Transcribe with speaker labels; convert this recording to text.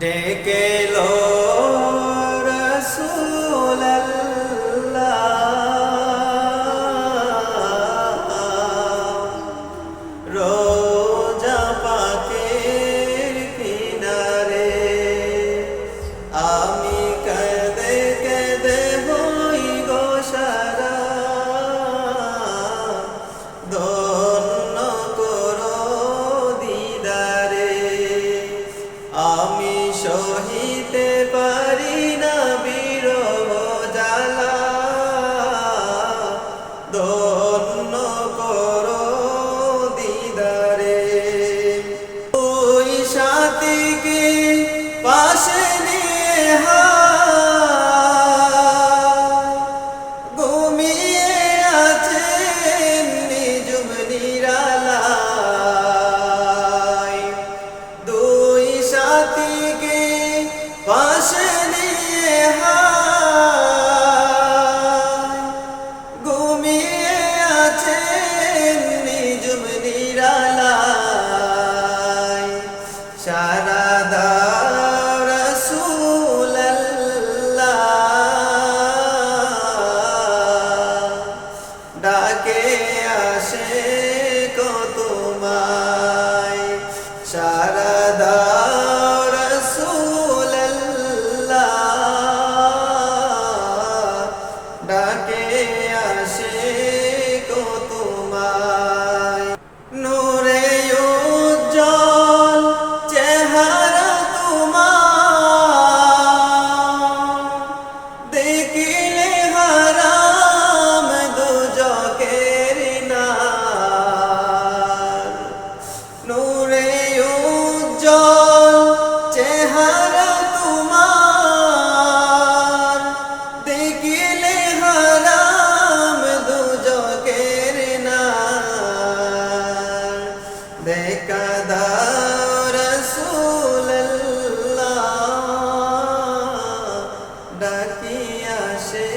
Speaker 1: ডেকে সাথীকে পাশে নিয়ে ঘুমিয়ে আছেন নিজুম নিরালা তোমার। দেখিলে হারাম দুজকের না দেখা রসুল্লাহ ডাকিয়া সে